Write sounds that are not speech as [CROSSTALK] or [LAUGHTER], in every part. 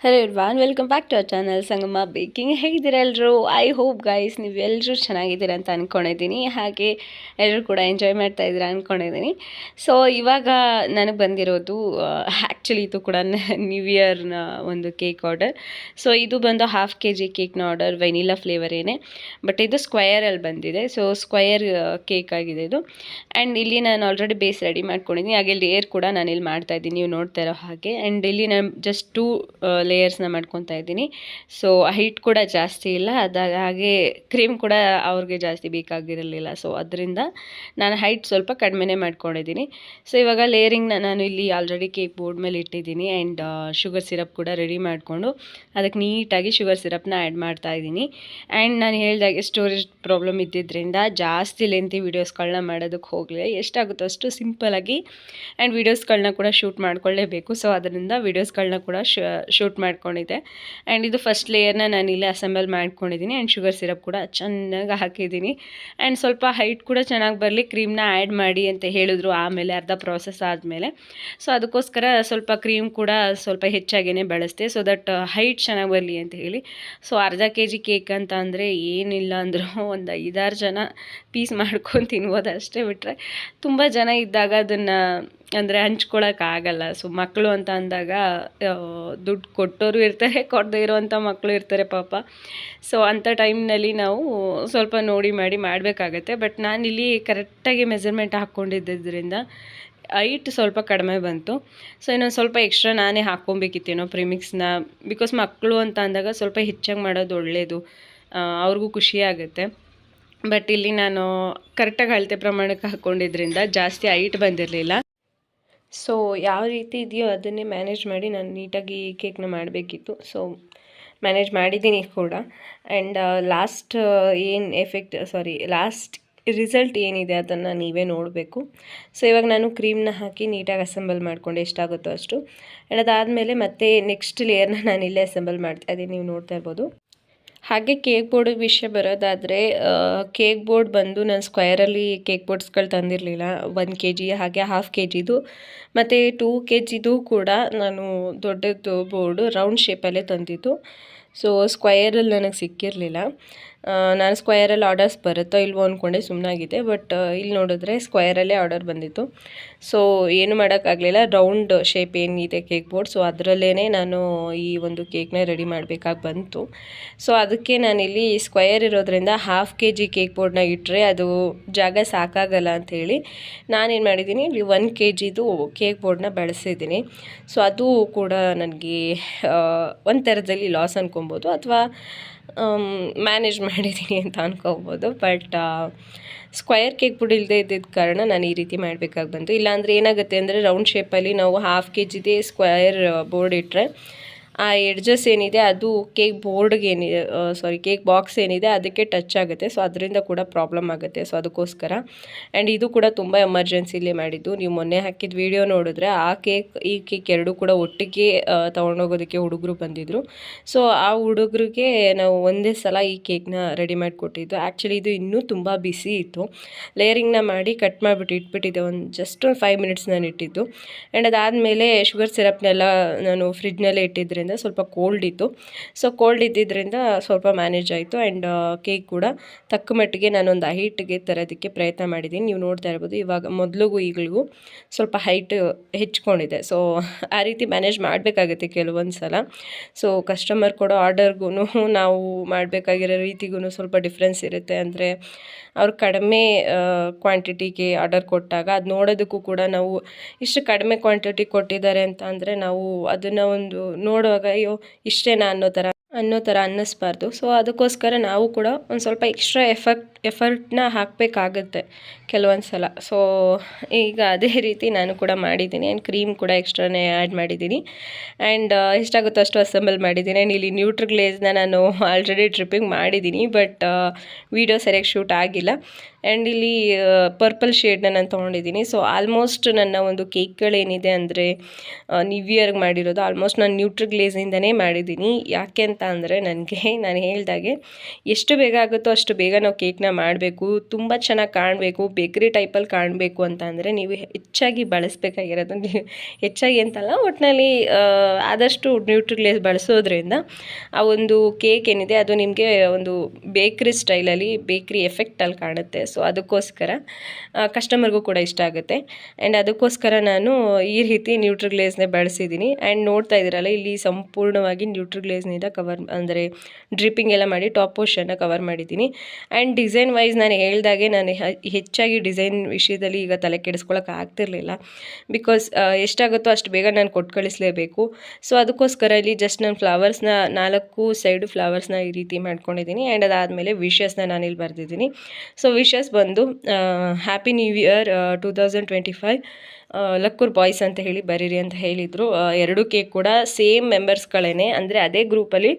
Hello everyone welcome back to our channel Sangama baking ಹೇಗಿದ್ದೀರಾ ಎಲ್ಲರೂ I hope guys ನೀವು ಎಲ್ಲರೂ ಚೆನ್ನಾಗಿದ್ದೀರಾ ಅಂತ ಅಂದ್ಕೊಂಡಿದ್ದೀನಿ ಹಾಗೆ ಎಲ್ಲರೂ ಕೂಡ ಎಂಜಾಯ್ ಮಾಡ್ತಾ ಇದ್ದೀರಾ ಅಂದ್ಕೊಂಡಿದ್ದೀನಿ ಸೊ ಇವಾಗ ನನಗೆ ಬಂದಿರೋದು ಆ್ಯಕ್ಚುಲಿ ಇದು ಕೂಡ ನ್ಯೂ ಇಯರ್ನ ಒಂದು ಕೇಕ್ ಆರ್ಡರ್ ಸೊ ಇದು ಬಂದು ಹಾಫ್ ಕೆ ಜಿ ಕೇಕ್ನ ಆರ್ಡರ್ ವೆನಿಲಾ ಫ್ಲೇವರ್ ಏನೇ. ಬಟ್ ಇದು ಸ್ಕ್ವಯರಲ್ಲಿ ಬಂದಿದೆ. ಸೊ ಸ್ಕ್ವಯರ್ ಕೇಕ್ ಆಗಿದೆ ಇದು. ಆ್ಯಂಡ್ ಇಲ್ಲಿ ನಾನು ಆಲ್ರೆಡಿ ಬೇಸ್ ರೆಡಿ ಮಾಡ್ಕೊಂಡಿದ್ದೀನಿ. ಹಾಗೆ ಲೇಯರ್ ಕೂಡ ನಾನು ಇಲ್ಲಿ ಮಾಡ್ತಾ ಇದ್ದೀನಿ. ನೀವು ನೋಡ್ತಾ ಇರೋ ಹಾಗೆ. ಆ್ಯಂಡ್ ಇಲ್ಲಿ ನಾನು ಜಸ್ಟ್ ಟೂ ಲೇಯರ್ಸ್ನ ಮಾಡ್ಕೊತಾ ಇದ್ದೀನಿ. ಸೊ ಹೈಟ್ ಕೂಡ ಜಾಸ್ತಿ ಇಲ್ಲ. ಅದ, ಹಾಗೆ ಕ್ರೀಮ್ ಕೂಡ ಅವ್ರಿಗೆ ಜಾಸ್ತಿ ಬೇಕಾಗಿರಲಿಲ್ಲ. ಸೊ ಅದರಿಂದ ನಾನು ಹೈಟ್ ಸ್ವಲ್ಪ ಕಡಿಮೆನೇ ಮಾಡ್ಕೊಂಡಿದ್ದೀನಿ. ಸೊ ಇವಾಗ ಲೇಯರಿಂಗ್ನ ನಾನು ಇಲ್ಲಿ ಆಲ್ರೆಡಿ ಕೇಕ್ ಬೋರ್ಡ್ ಮೇಲೆ ಇಟ್ಟಿದ್ದೀನಿ ಆ್ಯಂಡ್ ಶುಗರ್ ಸಿರಪ್ ಕೂಡ ರೆಡಿ ಮಾಡಿಕೊಂಡು ಅದಕ್ಕೆ ನೀಟಾಗಿ ಶುಗರ್ ಸಿರಪ್ನ ಆ್ಯಡ್ ಮಾಡ್ತಾ ಇದ್ದೀನಿ. ಆ್ಯಂಡ್ ನಾನು ಹೇಳಿದಾಗೆ ಸ್ಟೋರೇಜ್ ಪ್ರಾಬ್ಲಮ್ ಇದ್ದಿದ್ದರಿಂದ ಜಾಸ್ತಿ ಲೆಂತಿ ವೀಡಿಯೋಸ್ಗಳನ್ನ ಮಾಡೋದಕ್ಕೆ ಹೋಗಲಿಲ್ಲ. ಎಷ್ಟಾಗುತ್ತೋ ಅಷ್ಟು ಸಿಂಪಲಾಗಿ ಆ್ಯಂಡ್ ವೀಡಿಯೋಸ್ಗಳನ್ನ ಕೂಡ ಶೂಟ್ ಮಾಡ್ಕೊಳ್ಳೇಬೇಕು. ಸೊ ಅದರಿಂದ ವೀಡಿಯೋಸ್ಗಳನ್ನ ಕೂಡ ಶೂಟ್ ಮಾಡ್ಕೊಂಡಿದ್ದೆ. ಆ್ಯಂಡ್ ಇದು ಫಸ್ಟ್ ಲೇಯರ್ನ ನಾನು ಇಲ್ಲೇ ಅಸೆಂಬಲ್ ಮಾಡ್ಕೊಂಡಿದ್ದೀನಿ ಆ್ಯಂಡ್ ಶುಗರ್ ಸಿರಪ್ ಕೂಡ ಚೆನ್ನಾಗಿ ಹಾಕಿದ್ದೀನಿ. ಆ್ಯಂಡ್ ಸ್ವಲ್ಪ ಹೈಟ್ ಕೂಡ ಚೆನ್ನಾಗಿ ಬರಲಿ ಕ್ರೀಮ್ನ ಆ್ಯಡ್ ಮಾಡಿ ಅಂತ ಹೇಳಿದ್ರು ಆಮೇಲೆ ಅರ್ಧ ಪ್ರಾಸೆಸ್ ಆದಮೇಲೆ. ಸೊ ಅದಕ್ಕೋಸ್ಕರ ಸ್ವಲ್ಪ ಕ್ರೀಮ್ ಕೂಡ ಸ್ವಲ್ಪ ಹೆಚ್ಚಾಗೇ ಬಳಸ್ತೆ ಸೊ ದಟ್ ಹೈಟ್ ಚೆನ್ನಾಗಿ ಬರಲಿ ಅಂತ ಹೇಳಿ. ಸೊ ಅರ್ಧ ಕೆ ಜಿ ಕೇಕ್ ಅಂತ ಅಂದರೆ ಏನಿಲ್ಲ ಅಂದರೂ ಒಂದು ಐದಾರು ಜನ ಪೀಸ್ ಮಾಡ್ಕೊಂಡು ತಿನ್ಬೋದು ಅಷ್ಟೇ ಬಿಟ್ಟರೆ ತುಂಬ ಜನ ಇದ್ದಾಗ ಅದನ್ನು ಅಂದರೆ ಹಂಚ್ಕೊಳ್ಳೋಕ್ಕಾಗಲ್ಲ ಸೊ ಮಕ್ಕಳು ಅಂತ ಅಂದಾಗ ದುಡ್ಡು ಕೊಟ್ಟೋರು ಇರ್ತಾರೆ, ಕೊಡದೇ ಇರೋವಂಥ ಮಕ್ಕಳು ಇರ್ತಾರೆ ಪಾಪ. ಸೊ ಅಂಥ ಟೈಮ್ನಲ್ಲಿ ನಾವು ಸ್ವಲ್ಪ ನೋಡಿ ಮಾಡಿ ಮಾಡಬೇಕಾಗತ್ತೆ. ಬಟ್ ನಾನಿಲ್ಲಿ ಕರೆಕ್ಟಾಗಿ ಮೆಸರ್ಮೆಂಟ್ ಹಾಕ್ಕೊಂಡಿದ್ದರಿಂದ ಐಟ್ ಸ್ವಲ್ಪ ಕಡಿಮೆ ಬಂತು. ಸೊ ಇನ್ನೊಂದು ಸ್ವಲ್ಪ ಎಕ್ಸ್ಟ್ರಾ ನಾನೇ ಹಾಕ್ಕೊಬೇಕಿತ್ತೇನೋ ಪ್ರಿಮಿಕ್ಸ್ನ ಬಿಕಾಸ್ ಮಕ್ಕಳು ಅಂತ ಅಂದಾಗ ಸ್ವಲ್ಪ ಹೆಚ್ಚಾಗಿ ಮಾಡೋದು ಒಳ್ಳೆಯದು ಅವ್ರಿಗೂ ಖುಷಿ ಆಗುತ್ತೆ. ಬಟ್ ಇಲ್ಲಿ ನಾನು ಕರೆಕ್ಟಾಗಿ ಅಳತೆ ಪ್ರಮಾಣಕ್ಕೆ ಹಾಕ್ಕೊಂಡಿದ್ರಿಂದ ಜಾಸ್ತಿ ಐಟ್ ಬಂದಿರಲಿಲ್ಲ. ಸೊ ಯಾವ ರೀತಿ ಇದೆಯೋ ಅದನ್ನೇ ಮ್ಯಾನೇಜ್ ಮಾಡಿ ನಾನು ನೀಟಾಗಿ ಕೇಕ್ನ ಮಾಡಬೇಕಿತ್ತು. ಸೊ ಮ್ಯಾನೇಜ್ ಮಾಡಿದ್ದೀನಿ ಕೂಡ. ಆ್ಯಂಡ್ ಲಾಸ್ಟ್ ಏನು ಎಫೆಕ್ಟ್ ಸಾರಿ ಲಾಸ್ಟ್ ರಿಸಲ್ಟ್ ಏನಿದೆ ಅದನ್ನು ನೀವೇ ನೋಡಬೇಕು. ಸೊ ಇವಾಗ ನಾನು ಕ್ರೀಮ್ನ ಹಾಕಿ ನೀಟಾಗಿ ಅಸೆಂಬಲ್ ಮಾಡಿಕೊಂಡು, ಎಷ್ಟಾಗುತ್ತೋ ಅಷ್ಟು. ಆ್ಯಂಡ್ ಅದಾದಮೇಲೆ ಮತ್ತೆ ನೆಕ್ಸ್ಟ್ ಲೇಯರ್ನ ನಾನು ಇಲ್ಲೇ ಅಸೆಂಬಲ್ ಮಾಡ್ತಾ ಇದ್ದೀನಿ, ನೀವು ನೋಡ್ತಾ ಇರ್ಬೋದು. ಹಾಗೆ ಕೇಕ್ ಬೋರ್ಡ್ ವಿಷಯ ಬರೋದಾದರೆ ಕೇಕ್ ಬೋರ್ಡ್ ಬಂದು ನಾನು ಸ್ಕ್ವೈರಲ್ಲಿ ಕೇಕ್ ಬೋರ್ಡ್ಸ್ಗಳು ತಂದಿರಲಿಲ್ಲ. ಒನ್ ಕೆ ಜಿ ಹಾಗೆ ಹಾಫ್ ಕೆ ಜಿದು ಮತ್ತು ಟೂ ಕೆ ಜಿದು ಕೂಡ ನಾನು ದೊಡ್ಡದು ಬೋರ್ಡು ರೌಂಡ್ ಶೇಪಲ್ಲೇ ತಂದಿದ್ದು. ಸೊ ಸ್ಕ್ವಯರಲ್ಲಿ ನನಗೆ ಸಿಕ್ಕಿರಲಿಲ್ಲ. ನಾನು ಸ್ಕ್ವಯರಲ್ಲಿ ಆರ್ಡರ್ಸ್ ಬರುತ್ತೋ ಇಲ್ವೋ ಅಂದ್ಕೊಂಡೆ ಸುಮ್ಮನಾಗಿದೆ ಬಟ್ ಇಲ್ಲಿ ನೋಡಿದ್ರೆ ಸ್ಕ್ವಯರಲ್ಲೇ ಆರ್ಡರ್ ಬಂದಿತ್ತು. ಸೊ ಏನು ಮಾಡೋಕ್ಕಾಗಲಿಲ್ಲ. ರೌಂಡ್ ಶೇಪ್ ಏನಿದೆ ಕೇಕ್ ಬೋರ್ಡ್ ಸೊ ಅದರಲ್ಲೇ ನಾನು ಈ ಒಂದು ಕೇಕ್ನ ರೆಡಿ ಮಾಡಬೇಕಾಗಿ ಬಂತು. ಸೊ ಅದಕ್ಕೆ ನಾನಿಲ್ಲಿ ಸ್ಕ್ವಯರ್ ಇರೋದ್ರಿಂದ ಹಾಫ್ ಕೆ ಜಿ ಕೇಕ್ ಬೋರ್ಡ್ನ ಇಟ್ಟರೆ ಅದು ಜಾಗ ಸಾಕಾಗಲ್ಲ ಅಂಥೇಳಿ ನಾನೇನು ಮಾಡಿದ್ದೀನಿ, ಇಲ್ಲಿ ಒನ್ ಕೆ ಜಿದು ಕೇಕ್ ಬೋರ್ಡ್ನ ಬಳಸಿದ್ದೀನಿ. ಸೊ ಅದು ಕೂಡ ನನಗೆ ಒಂದು ಥರದಲ್ಲಿ ಲಾಸ್ ಅನ್ಕೊಬೋದು. ಅಥವಾ ಮ್ಯಾನೇಜ್ ಮಾಡಿದ್ದೀನಿ ಅಂತ ಅನ್ಕೋಬೋದು ಬಟ್ ಸ್ಕ್ವಯರ್ ಕೇಕ್ ಪುಡಿ ಇಲ್ಲದೆ ಇದ್ದಿದ್ದ ಕಾರಣ ನಾನು ಈ ರೀತಿ ಮಾಡಬೇಕಾಗಿ ಬಂತು. ಇಲ್ಲಾಂದರೆ ಏನಾಗುತ್ತೆ ಅಂದರೆ ರೌಂಡ್ ಶೇಪಲ್ಲಿ ನಾವು ಹಾಫ್ ಕೆ ಜಿದೇ ಸ್ಕ್ವಯರ್ ಬೋರ್ಡ್ ಇಟ್ಟರೆ ಆ ಎಡ್ಜಸ್ ಏನಿದೆ ಅದು ಕೇಕ್ ಬೋರ್ಡ್ಗೆ ಏನಿದೆ ಸಾರಿ ಕೇಕ್ ಬಾಕ್ಸ್ ಏನಿದೆ ಅದಕ್ಕೆ ಟಚ್ ಆಗುತ್ತೆ. ಸೊ ಅದರಿಂದ ಕೂಡ ಪ್ರಾಬ್ಲಮ್ ಆಗುತ್ತೆ. ಸೊ ಅದಕ್ಕೋಸ್ಕರ. ಆ್ಯಂಡ್ ಇದು ಕೂಡ ತುಂಬ ಎಮರ್ಜೆನ್ಸಿಲಿ ಮಾಡಿದ್ದು. ನೀವು ಮೊನ್ನೆ ಹಾಕಿದ ವಿಡಿಯೋ ನೋಡಿದ್ರೆ ಆ ಕೇಕ್ ಈ ಕೇಕ್ ಎರಡೂ ಕೂಡ ಒಟ್ಟಿಗೆ ತೊಗೊಂಡೋಗೋದಕ್ಕೆ ಹುಡುಗರು ಬಂದಿದ್ದರು ಸೊ ಆ ಹುಡುಗರಿಗೆ ನಾವು ಒಂದೇ ಸಲ ಈ ಕೇಕ್ನ ರೆಡಿ ಮಾಡಿಕೊಟ್ಟಿದ್ದು ಆ್ಯಕ್ಚುಲಿ ಇದು ಇನ್ನೂ ತುಂಬ ಬಿಸಿ ಇತ್ತು. ಲೇಯರಿಂಗ್ನ ಮಾಡಿ ಕಟ್ ಮಾಡಿಬಿಟ್ಟು ಇಟ್ಬಿಟ್ಟಿದ್ದೆ. ಒಂದು ಜಸ್ಟ್ ಒಂದು ಫೈವ್ ಮಿನಿಟ್ಸ್ ನಾನು ಇಟ್ಟಿದ್ದು. ಆ್ಯಂಡ್ ಅದಾದಮೇಲೆ ಶುಗರ್ ಸಿರಪ್ನೆಲ್ಲ ನಾನು ಫ್ರಿಡ್ಜ್ನಲ್ಲೇ ಇಟ್ಟಿದ್ದರಿಂದ ಸ್ವಲ್ಪ ಕೋಲ್ಡ್ ಇತ್ತು. ಸೊ ಕೋಲ್ಡ್ ಇದ್ದಿದ್ದರಿಂದ ಸ್ವಲ್ಪ ಮ್ಯಾನೇಜ್ ಆಯಿತು ಆ್ಯಂಡ್ ಕೇಕ್ ಕೂಡ ತಕ್ಕ ಮಟ್ಟಿಗೆ ನಾನೊಂದು ಹೈಟ್ಗೆ ತರೋದಕ್ಕೆ ಪ್ರಯತ್ನ ಮಾಡಿದ್ದೀನಿ ನೀವು ನೋಡ್ತಾ ಇರ್ಬೋದು ಇವಾಗ ಮೊದಲಿಗೂ ಈಗಲಿಗೂ ಸ್ವಲ್ಪ ಹೈಟ್ ಹೆಚ್ಕೊಂಡಿದೆ ಸೊ ಆ ರೀತಿ ಮ್ಯಾನೇಜ್ ಮಾಡಬೇಕಾಗುತ್ತೆ ಕೆಲವೊಂದು ಸಲ ಸೊ ಕಸ್ಟಮರ್ ಕೊಡೋ ಆರ್ಡರ್ಗೂ ನಾವು ಮಾಡಬೇಕಾಗಿರೋ ರೀತಿಗೂ ಸ್ವಲ್ಪ ಡಿಫ್ರೆನ್ಸ್ ಇರುತ್ತೆ ಅಂದರೆ ಅವ್ರು ಕಡಿಮೆ ಕ್ವಾಂಟಿಟಿಗೆ ಆರ್ಡರ್ ಕೊಟ್ಟಾಗ ಅದು ನೋಡೋದಕ್ಕೂ ಕೂಡ ನಾವು ಇಷ್ಟು ಕಡಿಮೆ ಕ್ವಾಂಟಿಟಿ ಕೊಟ್ಟಿದ್ದಾರೆ ಅಂತ ಅಂದರೆ ನಾವು ಅದನ್ನು ಒಂದು ನೋಡುವಾಗ ಅಯ್ಯೋ, ಇಷ್ಟೇನಾ ಅನ್ನೋ ಥರ ಅನ್ನೋ ಥರ ಅನ್ನಿಸ್ಬಾರ್ದು. ಸೊ ಅದಕ್ಕೋಸ್ಕರ ನಾವು ಕೂಡ ಒಂದು ಸ್ವಲ್ಪ ಎಕ್ಸ್ಟ್ರಾ ಎಫರ್ಟ್ ಎಫರ್ಟ್ನ ಹಾಕಬೇಕಾಗತ್ತೆ ಕೆಲವೊಂದು ಸಲ ಸೊ ಈಗ ಅದೇ [LAUGHS] ರೀತಿ ನಾನು ಕೂಡ ಮಾಡಿದ್ದೀನಿ. ಆ್ಯಂಡ್ ಕ್ರೀಮ್ ಕೂಡ ಎಕ್ಸ್ಟ್ರಾನೇ ಆ್ಯಡ್ ಮಾಡಿದ್ದೀನಿ. ಆ್ಯಂಡ್ ಎಷ್ಟಾಗುತ್ತೋ ಅಷ್ಟು ಅಸೆಂಬಲ್ ಮಾಡಿದ್ದೀನಿ. ಆ್ಯಂಡ್ ಇಲ್ಲಿ ನ್ಯೂಟ್ರ್ ಗ್ಲೇಸ್ನ ನಾನು [LAUGHS] ಆಲ್ರೆಡಿ ಟ್ರಿಪ್ಪಿಂಗ್ ಮಾಡಿದ್ದೀನಿ. ಬಟ್ ವೀಡಿಯೋ ಸರಿಯಾಗಿ ಶೂಟ್ ಆಗಿಲ್ಲ. ಆ್ಯಂಡ್ ಇಲ್ಲಿ ಪರ್ಪಲ್ ಶೇಡ್ನ ನಾನು ತೊಗೊಂಡಿದ್ದೀನಿ. ಸೊ ಆಲ್ಮೋಸ್ಟ್ ನನ್ನ ಒಂದು ಕೇಕ್ಗಳೇನಿದೆ ಅಂದರೆ ನ್ಯೂ ಇಯರ್ಗೆ ಮಾಡಿರೋದು. ಆಲ್ಮೋಸ್ಟ್ ನಾನು ನ್ಯೂಟ್ರ್ ಗ್ಲೇಸಿಂದನೇ ಮಾಡಿದ್ದೀನಿ. ಯಾಕೆ ಅಂತ ಅಂದರೆ, ನನಗೆ, [LAUGHS] ನಾನು ಹೇಳ್ದಾಗೆ, ಎಷ್ಟು ಬೇಗ ಆಗುತ್ತೋ ಅಷ್ಟು ಬೇಗ ನಾವು ಕೇಕ್ನ ಮಾಡಬೇಕು, ತುಂಬ ಚೆನ್ನಾಗಿ ಕಾಣಬೇಕು, ಬೇಕ್ರಿ ಟೈಪಲ್ಲಿ ಕಾಣಬೇಕು ಅಂತ ಅಂದರೆ ನೀವು ಹೆಚ್ಚಾಗಿ ಬಳಸಬೇಕಾಗಿರೋದು ಹೆಚ್ಚಾಗಿ ಅಂತಲ್ಲ ಒಟ್ಟಿನಲ್ಲಿ ಆದಷ್ಟು ನ್ಯೂಟ್ರಿಲೇಸ್ ಬಳಸೋದ್ರಿಂದ ಆ ಒಂದು ಕೇಕ್ ಏನಿದೆ ಅದು ನಿಮಗೆ ಒಂದು ಬೇಕ್ರಿ ಸ್ಟೈಲಲ್ಲಿ ಬೇಕ್ರಿ ಎಫೆಕ್ಟಲ್ಲಿ ಕಾಣುತ್ತೆ. ಸೊ ಅದಕ್ಕೋಸ್ಕರ ಕಸ್ಟಮರ್ಗೂ ಕೂಡ ಇಷ್ಟ ಆಗುತ್ತೆ. ಆ್ಯಂಡ್ ಅದಕ್ಕೋಸ್ಕರ ನಾನು ಈ ರೀತಿ ನ್ಯೂಟ್ರಿಗ್ಲೇಸ್ನೇ ಬಳಸಿದ್ದೀನಿ. ಆ್ಯಂಡ್ ನೋಡ್ತಾ ಇದ್ದೀರಲ್ಲ, ಇಲ್ಲಿ ಸಂಪೂರ್ಣವಾಗಿ ನ್ಯೂಟ್ರಿಗ್ಲೇಸ್ನಿಂದ ಕವರ್ ಅಂದರೆ ಡ್ರಿಪ್ಪಿಂಗ್ ಎಲ್ಲ ಮಾಡಿ ಟಾಪ್ ಪೋರ್ಷನ್ನ ಕವರ್ ಮಾಡಿದ್ದೀನಿ. ಆ್ಯಂಡ್ ಡಿಸೈನ್ ವೈಸ್ ನಾನು ಹೇಳ್ದಾಗೆ ನಾನು ಹೆಚ್ಚಾಗಿ ಡಿಸೈನ್ ವಿಷಯದಲ್ಲಿ ಈಗ ತಲೆ ಕೆಡಿಸ್ಕೊಳಕ್ಕೆ ಆಗ್ತಿರಲಿಲ್ಲ. ಬಿಕಾಸ್ ಎಷ್ಟಾಗುತ್ತೋ ಅಷ್ಟು ಬೇಗ ನಾನು ಕೊಟ್ಟು ಕಳಿಸಲೇಬೇಕು ಸೊ, ಅದಕ್ಕೋಸ್ಕರ ಇಲ್ಲಿ ಜಸ್ಟ್ ನಾನು ಫ್ಲವರ್ಸ್ನ, ನಾಲ್ಕು ಸೈಡು ಫ್ಲವರ್ಸ್ನ ಈ ರೀತಿ ಮಾಡ್ಕೊಂಡಿದ್ದೀನಿ. ಆ್ಯಂಡ್ ಅದಾದಮೇಲೆ ವಿಶಸ್ನ ಇಲ್ಲಿ ಬರೆದಿದ್ದೀನಿ. ಸೊ ವಿಷಸ್ ಬಂದು happy new year two thousand twenty five Lakkur boys ಅಂತ ಹೇಳಿ ಬರೀರಿ ಅಂತ ಹೇಳಿದರು. ಎರಡು ಕೇಕ್ ಕೂಡ ಸೇಮ್ ಮೆಂಬರ್ಸ್ಗಳೇ ಅಂದರೆ ಅದೇ ಗ್ರೂಪಲ್ಲಿ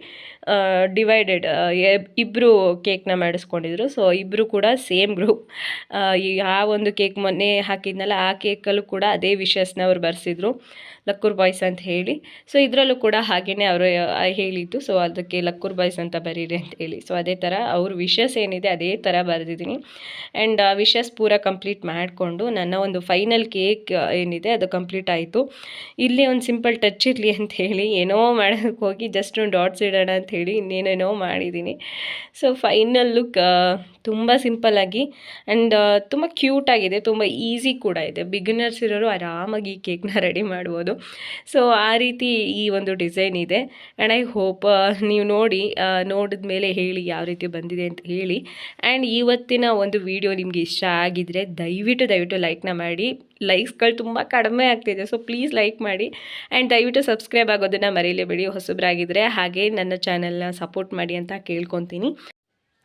ಡಿವೈಡೆಡ್ ಇಬ್ಬರು ಕೇಕ್ನ ಮಾಡಿಸ್ಕೊಂಡಿದ್ರು. ಸೊ ಇಬ್ಬರು ಕೂಡ ಸೇಮ್ ಗ್ರೂಪ್. ಆ ಒಂದು ಕೇಕ್ ಮೊನ್ನೆ ಹಾಕಿದ್ನಲ್ಲ, ಆ ಕೇಕಲ್ಲೂ ಕೂಡ ಅದೇ ವಿಷಸ್ನ ಅವ್ರು ಬರೆಸಿದ್ರು, ಲಕ್ಕೂರ್ ಬಾಯ್ಸ್ ಅಂತ ಹೇಳಿ. ಸೊ, ಇದರಲ್ಲೂ ಕೂಡ ಹಾಗೇ ಅವರು ಹೇಳಿದ್ದು. ಸೊ, ಅದಕ್ಕೆ ಲಕ್ಕೂರ್ ಬಾಯ್ಸ್ ಅಂತ ಬರೀರಿ ಅಂತ ಹೇಳಿ. ಸೊ, ಅದೇ ಥರ ಅವ್ರ ವಿಷಸ್ ಏನಿದೆ ಅದೇ ಥರ ಬರೆದಿದ್ದೀನಿ. ಆ್ಯಂಡ್ ವಿಷಸ್ ಪೂರ ಕಂಪ್ಲೀಟ್ ಮಾಡಿಕೊಂಡು ನನ್ನ ಒಂದು ಫೈನಲ್ ಕೇಕ್ ಏನಿದೆ ಅದು ಕಂಪ್ಲೀಟ್ ಆಯಿತು. ಇಲ್ಲಿ ಒಂದು ಸಿಂಪಲ್ ಟಚ್ ಇರಲಿ ಅಂತ ಹೇಳಿ, ಏನೋ ಮಾಡೋಕ್ಕೆ ಹೋಗಿ ಜಸ್ಟ್ ಒಂದು ಡಾಟ್ಸ್ ಇಡೋಣ ಅಂತ ಹೇಳಿ ಇನ್ನೇನೇನೋ ಮಾಡಿದ್ದೀನಿ ಸೊ ಫೈನಲ್ ಲುಕ್ ತುಂಬ ಸಿಂಪಲ್ಲಾಗಿ ಆ್ಯಂಡ್ ತುಂಬ ಕ್ಯೂಟಾಗಿದೆ ತುಂಬ ಈಸಿ ಕೂಡ ಇದೆ. ಬಿಗಿನರ್ಸ್ ಇರೋರು ಆರಾಮಾಗಿ ಈ ಕೇಕ್ನ ರೆಡಿ ಮಾಡ್ಬೋದು. ಸೊ ಆ ರೀತಿ ಈ ಒಂದು ಡಿಸೈನ್ ಇದೆ ಆ್ಯಂಡ್ ಐ ಹೋಪ್ ನೀವು ನೋಡಿ ನೋಡಿದ ಮೇಲೆ ಹೇಳಿ ಯಾವ ರೀತಿ ಬಂದಿದೆ ಅಂತ ಹೇಳಿ. ಆ್ಯಂಡ್ ಇವತ್ತಿನ ಒಂದು ವಿಡಿಯೋ ನಿಮಗೆ ಇಷ್ಟ ಆಗಿದ್ರೆ ದಯವಿಟ್ಟು ದಯವಿಟ್ಟು ಲೈಕ್ನ ಮಾಡಿ. ಲೈಕ್ಸ್ಗಳು ತುಂಬ ಕಡಿಮೆ ಆಗ್ತಿದೆ ಸೊ ಪ್ಲೀಸ್ ಲೈಕ್ ಮಾಡಿ. ಆ್ಯಂಡ್ ದಯವಿಟ್ಟು ಸಬ್ಸ್ಕ್ರೈಬ್ ಆಗೋದನ್ನು ಮರೀಲೇಬೇಡಿ ಹೊಸಬ್ರಾಗಿದ್ದರೆ ಹಾಗೆ ನನ್ನ ಚಾನಲ್ನ ಸಪೋರ್ಟ್ ಮಾಡಿ ಅಂತ ಕೇಳ್ಕೊತೀನಿ.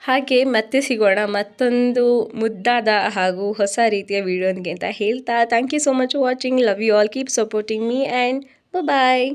ಹಾಗೆ ಮತ್ತೆ ಸಿಗೋಣ ಮತ್ತೊಂದು ಮುದ್ದಾದ ಹಾಗೂ ಹೊಸ ರೀತಿಯ ವಿಡಿಯೋನಿಗೆ ಅಂತ ಹೇಳ್ತಾ thank you so much watching love you all keep supporting me and bye